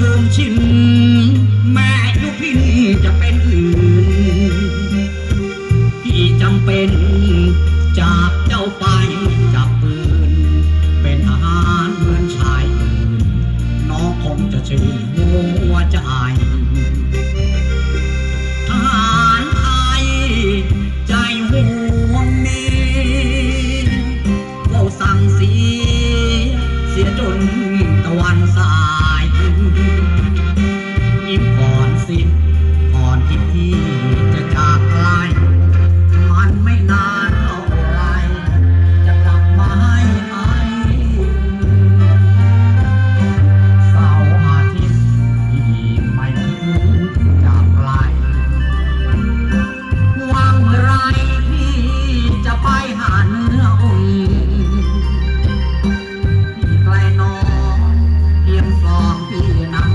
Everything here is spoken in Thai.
ชิญชิมแม่ยุพินจะเป็นอื่น ที่จำเป็นจากเจ้าไปจับปืน เป็นอาหารเหมือนชายอื่นน้องคงจะชื่นหัวใจทหารไทยใจห่วงนี้เราสั่งสีเสียจนตะวันสา you. 你能。